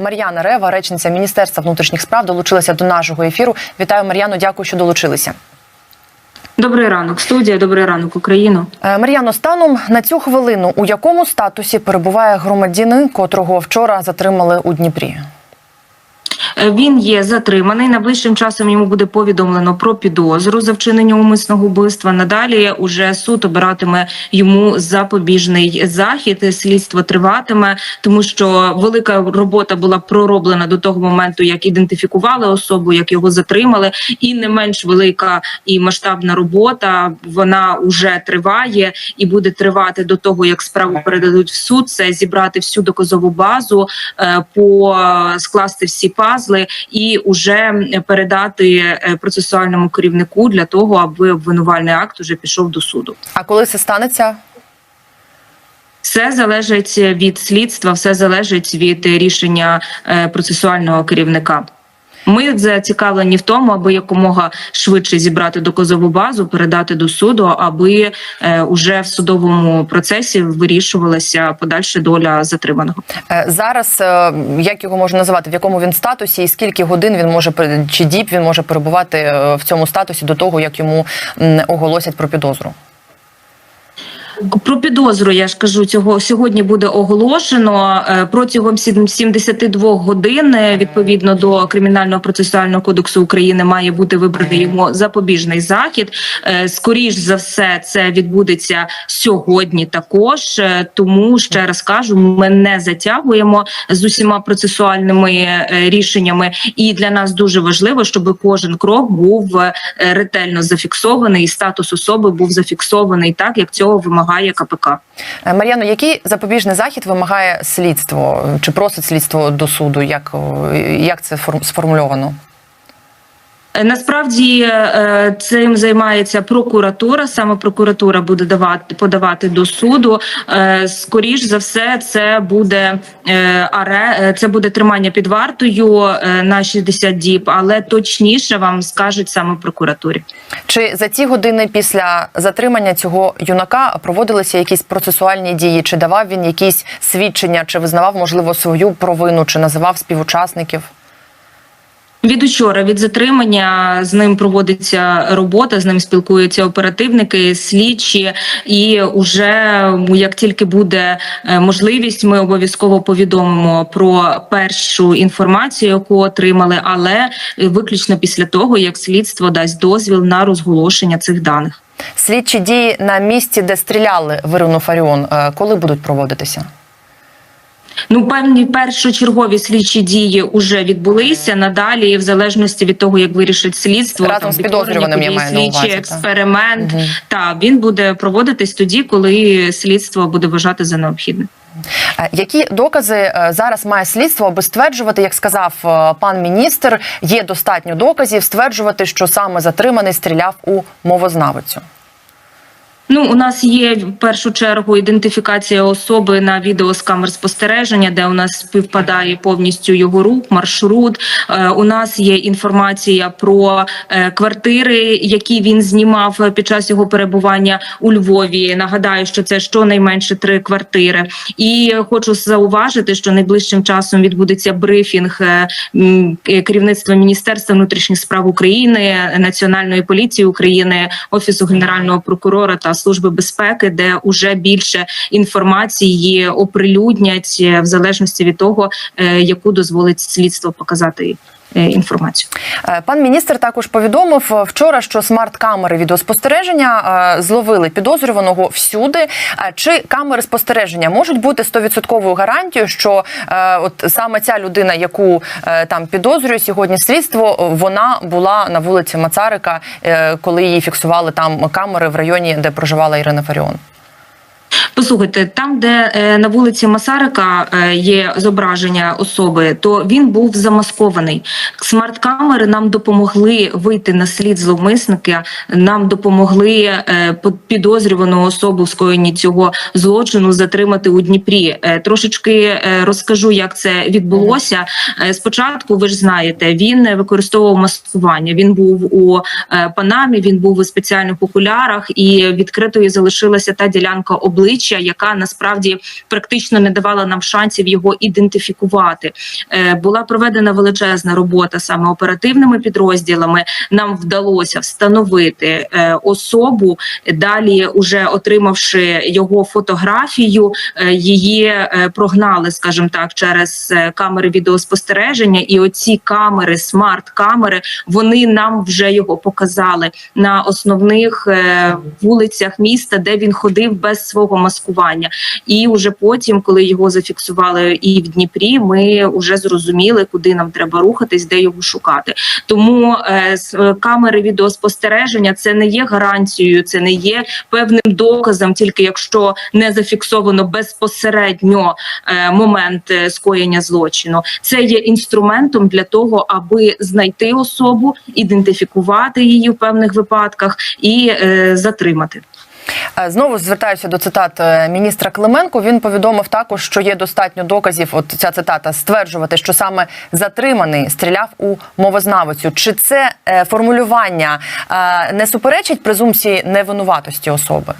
Мар'яна Рева, речниця Міністерства внутрішніх справ, долучилася до нашого ефіру. Вітаю, Мар'яно. Дякую, що долучилися. Добрий ранок, студія. Добрий ранок, Україну. Е, Мар'яно, станом на цю хвилину у якому статусі перебуває громадянин, котрого вчора затримали у Дніпрі? Е, Він є затриманий. Найближчим часом йому буде повідомлено про підозру за вчинення умисного вбивства. Надалі уже суд обиратиме йому запобіжний захід. Слідство триватиме, тому що велика робота була пророблена до того моменту, як ідентифікували особу, як його затримали, і не менш велика і масштабна робота. Вона вже триває і буде тривати до того, як справу передадуть в суд. Це зібрати всю доказову базу, е, по скласти всі пазли і уже передати е, процесуальному керівнику для того, аби обвинувальний акт уже пішов до суду. А коли це станеться? Все залежить від слідства, все залежить від рішення е, процесуального керівника. Ми зацікавлені в тому, аби якомога швидше зібрати доказову базу, передати до суду, аби е, уже в судовому процесі вирішувалася подальша доля затриманого. Е, Зараз е, як його можна називати, в якому він статусі, і скільки годин він може чи діб він може перебувати е, в цьому статусі до того, як йому оголосять про підозру? Про підозру я ж кажу, цього сьогодні буде оголошено Е, протягом сім- 72 годин. е, Відповідно до кримінального процесуального кодексу України має бути вибраний йому запобіжний захід. Е, Скоріш за все, це відбудеться сьогодні. Також тому ще раз кажу, ми не затягуємо з усіма процесуальними рішеннями, і для нас дуже важливо, щоб кожен крок був ретельно зафіксований, і статус особи був зафіксований так, як цього вимагає КПК. Е, Мар'яно, який запобіжний захід вимагає слідство? Чи просить слідство до суду? Як, як це форм- сформульовано? Е, Насправді е, цим займається прокуратура. Саме прокуратура буде давати подавати до суду. Е, Скоріш за все, це буде аре, це буде тримання під вартою на 60 діб, але точніше вам скажуть саме прокуратурі. Чи за ці години після затримання цього юнака проводилися якісь процесуальні дії? Чи давав він якісь свідчення, чи визнавав можливо свою провину, чи називав співучасників? Від учора від затримання з ним проводиться робота, з ним спілкуються оперативники, слідчі, і уже як тільки буде е, можливість, ми обов'язково повідомимо про першу інформацію, яку отримали, але виключно після того, як слідство дасть дозвіл на розголошення цих даних. Слідчі дії на місці, де стріляли в Ірину Фаріон, е, коли будуть проводитися? Ну, певні першочергові слідчі дії вже відбулися. Надалі, в залежності від того, як вирішить слідство, Разом з підозрюваним, я маю на увазі, слідчий експеримент. Мгм. Та він буде проводитись тоді, коли слідство буде вважати за необхідне. Е, Які докази е, зараз має слідство, аби стверджувати, як сказав е, пан міністр, є достатньо доказів стверджувати, що саме затриманий стріляв у мовознавицю? Ну, у нас є в першу чергу ідентифікація особи на відео з камер спостереження, де у нас співпадає повністю його рух, маршрут. Е, у нас є інформація про е, квартири, які він знімав під час його перебування у Львові. Нагадаю, що це щонайменше три квартири. І хочу зауважити, що найближчим часом відбудеться брифінг е, керівництва Міністерства внутрішніх справ України, Національної поліції України, офісу генерального прокурора та служби безпеки, де уже більше інформації оприлюднять е, в залежності від того, е, яку дозволить слідство показати інформацію. Е, Пан міністр також повідомив е, вчора, що смарт-камери відеоспостереження е, зловили підозрюваного всюди. Е, Чи камери спостереження можуть бути 100% гарантією, що е, от саме ця людина, яку е, там підозрює сьогодні слідство, вона була на вулиці Мацарика, е, коли її фіксували там камери в районі, де проживала Ірина Фаріон? Послухайте, там, де е, на вулиці Масарика е, є зображення особи, то він був замаскований. Смарт-камери нам допомогли вийти на слід зловмисника, нам допомогли е, підозрювану особу в скоєнні цього злочину затримати у Дніпрі. Е, трошечки е, розкажу, як це відбулося. Е, спочатку, ви ж знаєте, він використовував маскування. Він був у е, Панамі, він був у спеціальних окулярах, і відкритою залишилася та ділянка обличчя. Обличчя, яка насправді практично не давала нам шансів його ідентифікувати. Е, Була проведена величезна робота саме оперативними підрозділами. Нам вдалося встановити е, особу. Далі, уже отримавши його фотографію, е, її прогнали, скажімо так, через камери відеоспостереження. І оці камери, смарт-камери, вони нам вже його показали на основних вулицях міста, де він ходив без свого маскування. І вже потім, коли його зафіксували і в Дніпрі, ми вже зрозуміли, куди нам треба рухатись, де його шукати. Тому е, е, камери відеоспостереження це не є гарантією, це не є певним доказом, тільки якщо не зафіксовано безпосередньо е, момент е, скоєння злочину. Це є інструментом для того, аби знайти особу, ідентифікувати її в певних випадках і е, затримати. Е, Знову звертаюся до цитат е, міністра Клименко. Він повідомив також, що є достатньо доказів. От ця цитата стверджувати, що саме затриманий стріляв у мовознавицю. Чи це е, формулювання не суперечить презумпції невинуватості особи?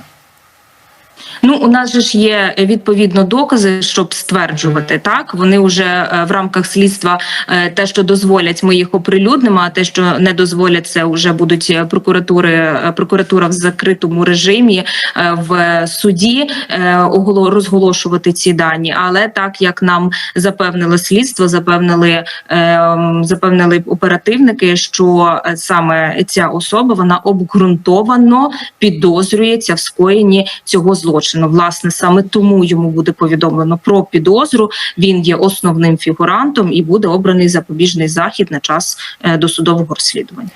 Ну, у нас же ж є е, відповідно докази, щоб стверджувати так. Вони вже е, в рамках слідства е, те, що дозволять, ми їх оприлюднимо. А те, що не дозволять, це вже будуть прокуратури, прокуратура в закритому режимі в суді розголошувати ці дані. Але так як нам запевнило слідство, запевнили е, запевнили оперативники, що саме ця особа вона обґрунтовано підозрюється в скоєнні цього злочину. Власне, саме тому йому буде повідомлено про підозру. Він є основним фігурантом і буде обраний запобіжний захід на час е, досудового розслідування.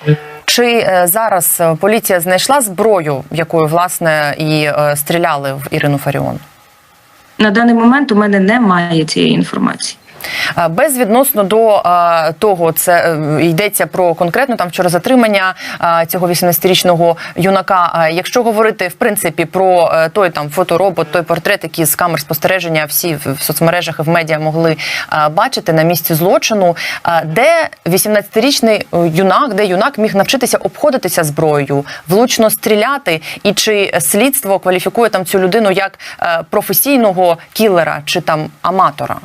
Чи е, зараз е, поліція знайшла зброю, якою власне і стріляли в Ірину Фаріон? На даний момент у мене немає цієї інформації. Безвідносно до того, це е, йдеться про конкретно там вчора затримання цього 18-річного юнака. Якщо говорити в принципі про е, той там фоторобот, той портрет, який з камер спостереження всі в соцмережах і в медіа могли бачити на місці злочину, де 18-річний е, юнак, де юнак міг навчитися обходитися зброєю, влучно стріляти, і чи слідство кваліфікує там цю людину як професійного кілера чи там аматора?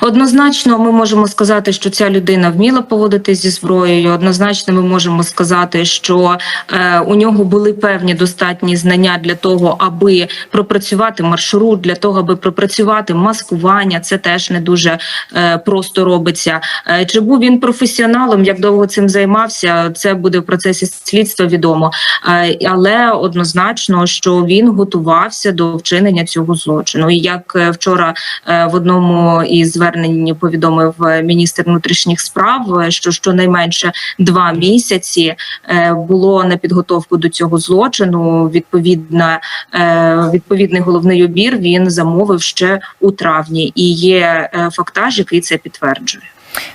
Однозначно, ми можемо сказати, що ця людина вміла поводитись зі зброєю. Однозначно, ми можемо сказати, що е, у нього були певні достатні знання для того, аби пропрацювати маршрут, для того, аби пропрацювати маскування. Це теж не дуже е, просто робиться. Е, чи був він професіоналом? Як довго цим займався? Це буде в процесі слідства відомо. Е, але однозначно, що він готувався до вчинення цього злочину. І як е, вчора е, в одному із звернень повідомив е, міністр внутрішніх справ, е, що щонайменше два місяці е, було на підготовку до цього злочину. Відповідна відповідний головний обір він замовив ще у травні, і є фактаж, який це підтверджує.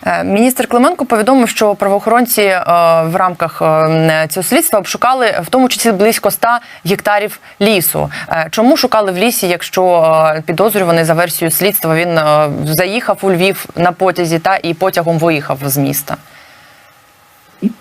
Е, Міністр Клименко повідомив, що правоохоронці е, в рамках е, цього слідства обшукали в тому числі близько 100 гектарів лісу. Чому шукали в лісі, якщо підозрюваний за версією слідства він заїхав у Львів на потязі та і потягом виїхав з міста?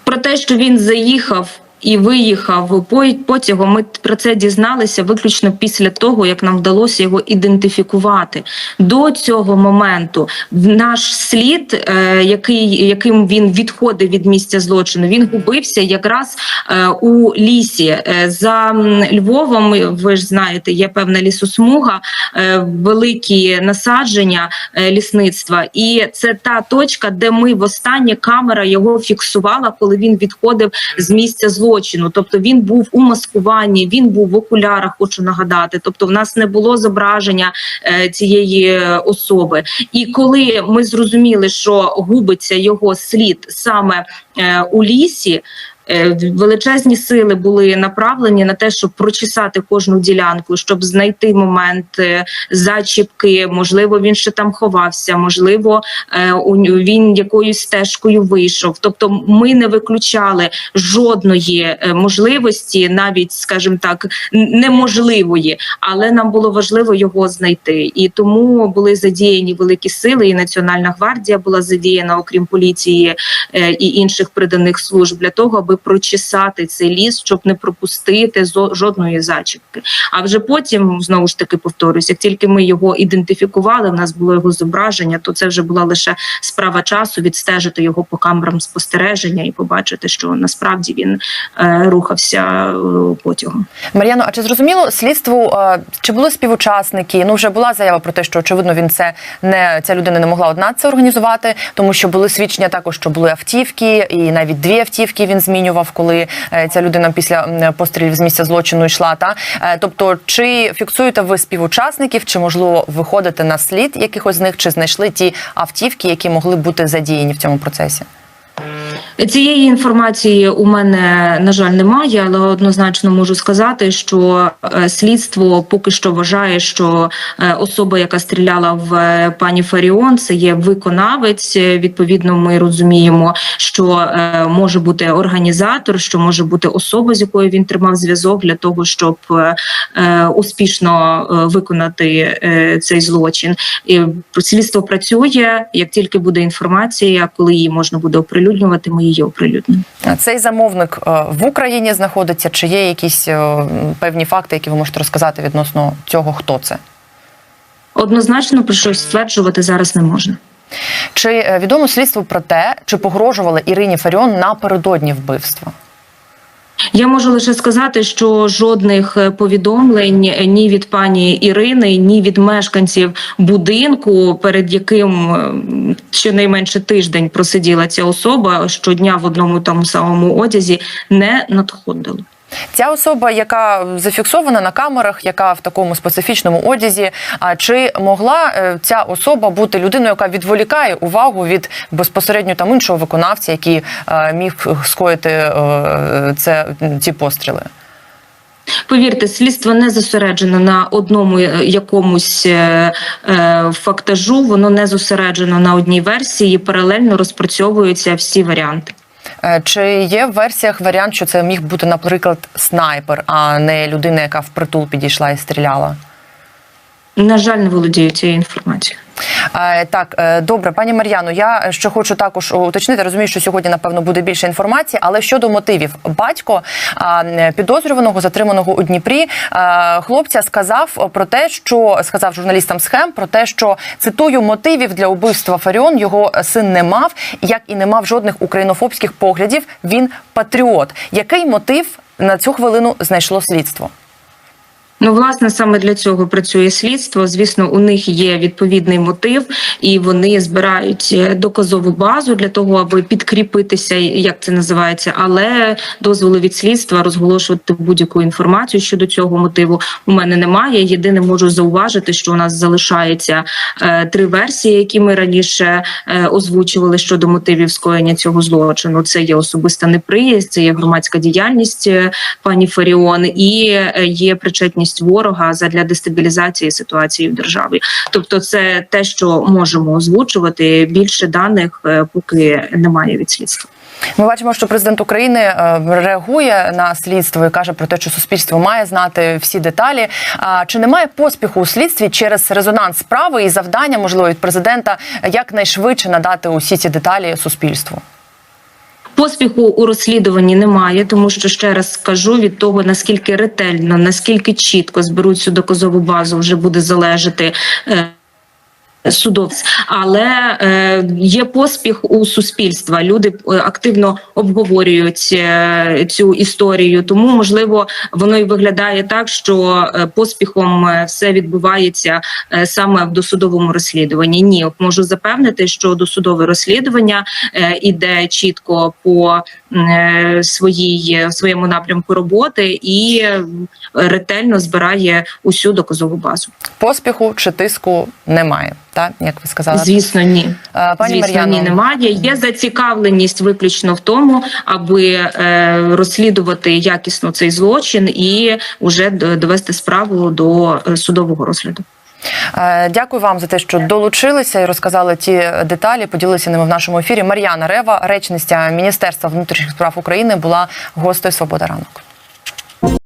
Про те, що він заїхав і виїхав потягом, ми про це дізналися виключно після того, як нам вдалося його ідентифікувати. До цього моменту в наш слід, е, який, яким він відходив від місця злочину, він губився якраз е, у лісі. Е, за Львовом, ви ж знаєте, є певна лісосмуга, великі насадження лісництва, і це та точка, де ми востаннє камера його фіксувала, коли він відходив з місця злочину. Тобто він був у маскуванні, він був в окулярах. Хочу нагадати. Тобто, в нас не було зображення е, цієї особи. І коли ми зрозуміли, що губиться його слід саме е, у лісі. Е, Величезні сили були направлені на те, щоб прочесати кожну ділянку, щоб знайти момент е, зачіпки. Можливо, він ще там ховався, можливо, е, він якоюсь стежкою вийшов. Тобто, ми не виключали жодної можливості, навіть, скажімо так, неможливої, але нам було важливо його знайти. І тому були задіяні великі сили, і Національна гвардія була задіяна, окрім поліції і інших приданих служб, для того, аби прочесати цей ліс, щоб не пропустити жодної зачіпки. А вже потім знову ж таки повторюсь, як тільки ми його ідентифікували, в нас було його зображення, то це вже була лише справа часу відстежити його по камерам спостереження і побачити, що насправді він е, рухався е, потягом. Мар'яно, а чи зрозуміло слідству, е, чи були співучасники? Ну вже була заява про те, що очевидно він це не ця людина не могла одна це організувати, тому що були свідчення також, що були автівки, і навіть дві автівки він змінював, коли е, ця людина після пострілів з місця злочину йшла. Та Е, тобто, чи фіксуєте ви співучасників, чи можливо виходите на слід якихось з них, чи знайшли ті автівки, які могли бути задіяні в цьому процесі? Цієї інформації у мене на жаль немає, але однозначно можу сказати, що е, слідство поки що вважає, що е, особа, яка стріляла в е, пані Фаріон, це є виконавець. Відповідно, ми розуміємо, що може бути організатор, що може бути особа, з якою він тримав зв'язок для того, щоб успішно виконати цей злочин. І слідство працює. Як тільки буде інформація, коли її можна буде оприлюднювати, ми її оприлюднимо. Цей замовник е, в Україні знаходиться, чи є якісь е, певні факти, які ви можете розказати відносно цього, хто це? Однозначно про щось стверджувати зараз не можна. Чи е, відомо слідству про те, чи погрожували Ірині Фаріон напередодні вбивства? Я можу лише сказати, що жодних е, повідомлень е, ні від пані Ірини, ні від мешканців будинку, перед яким е, щонайменше тиждень просиділа ця особа, щодня в одному тому самому одязі, не надходило. Ця особа, яка зафіксована на камерах, яка в такому специфічному одязі, а чи могла е, ця особа бути людиною, яка відволікає увагу від безпосередньо там іншого виконавця, який е, міг скоїти е, це ці постріли? Повірте, слідство не зосереджено на одному якомусь е, фактажу, воно не зосереджено на одній версії. Паралельно розпрацьовуються всі варіанти. Е, Чи є в версіях варіант, що це міг бути, наприклад, снайпер, а не людина, яка впритул підійшла і стріляла? На жаль, не володію цією інформацією. Так, е, добре, пані Мар'яно. Я ще хочу також уточнити. Розумію, що сьогодні напевно буде більше інформації, але щодо мотивів, батько підозрюваного затриманого у Дніпрі хлопця сказав про те, що сказав журналістам схем про те, що цитую мотивів для убивства Фаріон його син не мав, як і не мав жодних українофобських поглядів. Він патріот. Який мотив на цю хвилину знайшло слідство? Ну, власне, саме для цього працює слідство. Звісно, у них є відповідний мотив, і вони збирають е, доказову базу для того, аби підкріпитися, як це називається. Але дозволу від слідства розголошувати будь-яку інформацію щодо цього мотиву у мене немає. Єдине можу зауважити, що у нас залишається е, три версії, які ми раніше е, озвучували щодо мотивів скоєння цього злочину. Це є особиста неприязнь, це є громадська діяльність пані Фаріон і є причетність ворога задля дестабілізації ситуації в державі. Тобто, це те, що можемо озвучувати. Більше даних е, поки немає від слідства. Ми бачимо, що президент України е, реагує на слідство і каже про те, що суспільство має знати всі деталі. А чи немає поспіху у слідстві через резонанс справи і завдання, можливо, від президента якнайшвидше надати усі ці деталі суспільству? Поспіху у розслідуванні немає, тому що ще раз скажу від того наскільки ретельно, наскільки чітко зберуть цю доказову базу, вже буде залежати. Судовць, але е, є поспіх у суспільства. Люди е, активно обговорюють е, цю історію. Тому можливо воно і виглядає так, що поспіхом все відбувається саме в досудовому розслідуванні. Ні, можу запевнити, що досудове розслідування іде чітко по своїй своєму напрямку роботи і ретельно збирає усю доказову базу. Поспіху чи тиску немає, так як ви сказали, Звісно, ні. Е, пані Звісно, Мар'яно. ні, немає. Є зацікавленість виключно в тому, аби е, розслідувати якісно цей злочин і вже довести справу до е, судового розгляду. Дякую вам за те, що долучилися і розказали ті деталі, поділилися ними в нашому ефірі. Мар'яна Рева, речниця Міністерства внутрішніх справ України, була гостею Свобода ранок.